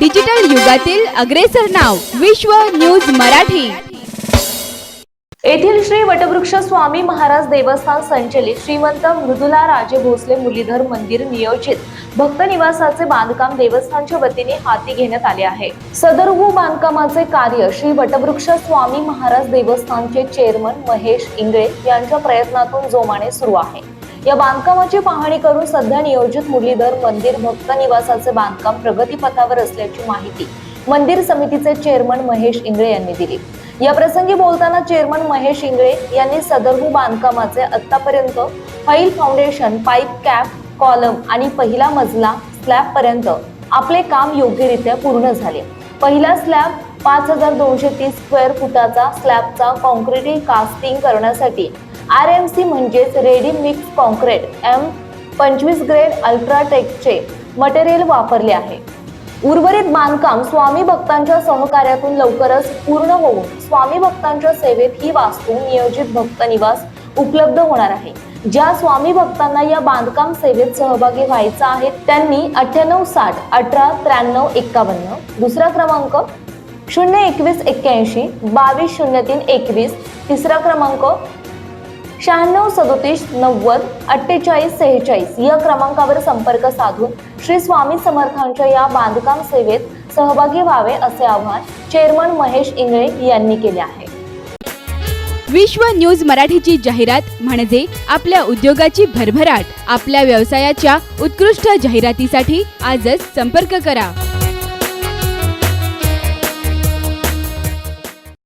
Digital युगातील अग्रेसर नाव विश्व न्यूज मराठी. येथील श्री वटवृक्ष स्वामी महाराज देवस्थान संचलित श्रीमंत मृदुला राजे भोसले मुरलीधर मंदिर नियोजित. भक्त निवासाचे बांधकाम देवस्थानच्या वतीने हाती घेण्यात आले आहे. सदरहू बांधकामाचे कार्य श्री वटवृक्ष स्वामी महाराज देवस्थानचे चेअरमन महेश इंगळे यांच्या प्रयत्नातून जोमाने सुरू आहे. या बांधकामाची पाहणी करून सध्या नियोजित मुरलीधर मंदिर भक्त निवासाचे बांधकाम प्रगतीपथावर असल्याची माहिती मंदिर समितीचे चेअरमन महेश इंगळे यांनी दिली. या प्रसंगी बोलताना चेअरमन महेश इंगळे यांनी सदरभू बांधकामाचे आतापर्यंत pile foundation pipe cap column आणि पहिला मजला स्लॅब पर्यंत आपले काम योग्यरित्या पूर्ण झाले. पहिला स्लॅब पाच हजार दोनशे तीस स्क्वेअर फुटाचा स्लॅबचा कॉन्क्रिटी कास्टिंग करण्यासाठी आर एम सी म्हणजेच रेडी मिक्स कॉन्क्रीट एम पंचवीस ग्रेड अल्ट्राटेकचे मटेरियल वापरले आहे. उर्वरित बांधकाम स्वामी भक्तांच्या सहकार्यातून लवकरच पूर्ण होऊन स्वामी भक्तांच्या सेवेत ही वास्तू नियोजित भक्त निवास उपलब्ध होणार आहे. ज्या स्वामी भक्तांना या बांधकाम सेवेत सहभागी व्हायचं आहे त्यांनी अठ्ठ्याण्णव साठ अठरा त्र्याण्णव एक्कावन्न दुसरा क्रमांक शून्य एकवीस एक्क्याऐंशी बावीस शून्य तीन एकवीस तिसरा क्रमांक शहाण्णव सदोतीस नव्वद अठ्ठेचाळीस सेहेचाळीस या क्रमांकावर संपर्क साधून श्री स्वामी समर्थांच्या या बांधकाम सेवेत सहभागी व्हावे असे आवाहन चेअरमन महेश इंगळे यांनी केले आहे. विश्व न्यूज मराठीची जाहिरात म्हणजे आपल्या उद्योगाची भरभराट. आपल्या व्यवसायाच्या उत्कृष्ट जाहिरातीसाठी आजच संपर्क करा.